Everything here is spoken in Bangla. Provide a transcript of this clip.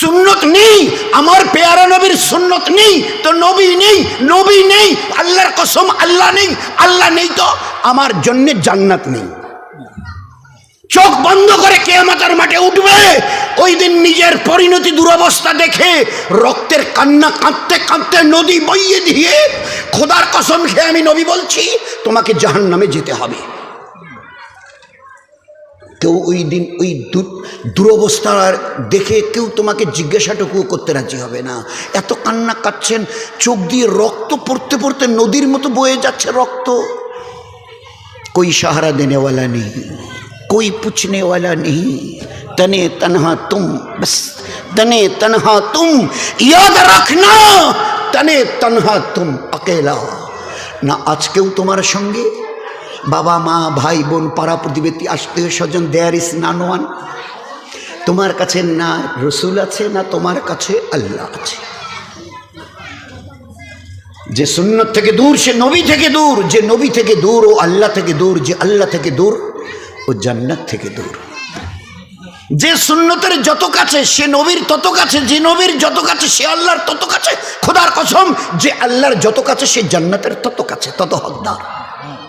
সুন্নত নেই, আমার পেয়ারা নবীর সুন্নত নেই, তো নবী নেই নবী নেই, আল্লাহর কসম আল্লাহ নেই আল্লাহ নেই তো আমার জন্যে জান্নাত নেই। চোখ বন্ধ করে কে কেয়ামতের মাঠে উঠবে, ওই দিন নিজের পরিণতি দুরবস্থা দেখে রক্তের কান্না কাঁদতে কাঁদতে নদী বইয়ে দিয়ে, খোদার কসম খেয়ে আমি নবী বলছি, তোমাকে জাহান নামে যেতে হবে। কেউ ওই দিন ওই দু- দুরবস্থা দেখে কেউ তোমাকে জিজ্ঞাসাটুকু করতে রাজি হবে না এত কান্না কাচ্ছেন চোখ দিয়ে রক্ত পড়তে পড়তে নদীর মতো বয়ে যাচ্ছে রক্ত कोई सहारा देने वाला नहीं कोई पूछने वाला नहीं तने तनहा तुम बस तने तनहा तुम याद रखना तने तनहा तुम अकेला না আজকেও তোমার সঙ্গে বাবা, মা, ভাই, বোন, পাড়া প্রতিবেশী, আত্মীয় স্বজন দেয়ার ইস নানোয়ান তোমার কাছে না রসুল আছে, না তোমার কাছে আল্লাহ আছে। যে সুন্নত থেকে দূর, সে নবী থেকে দূর। যে নবী থেকে দূর, ও আল্লাহ থেকে দূর। যে আল্লাহ থেকে দূর, ও জান্নাত থেকে দূর। যে সুন্নতের যত কাছে সে নবীর তত কাছে যে নবীর যত কাছে সে আল্লাহর তত কাছে খোদার কসম, যে আল্লাহর যত কাছে সে জান্নাতের তত কাছে তত হকদার।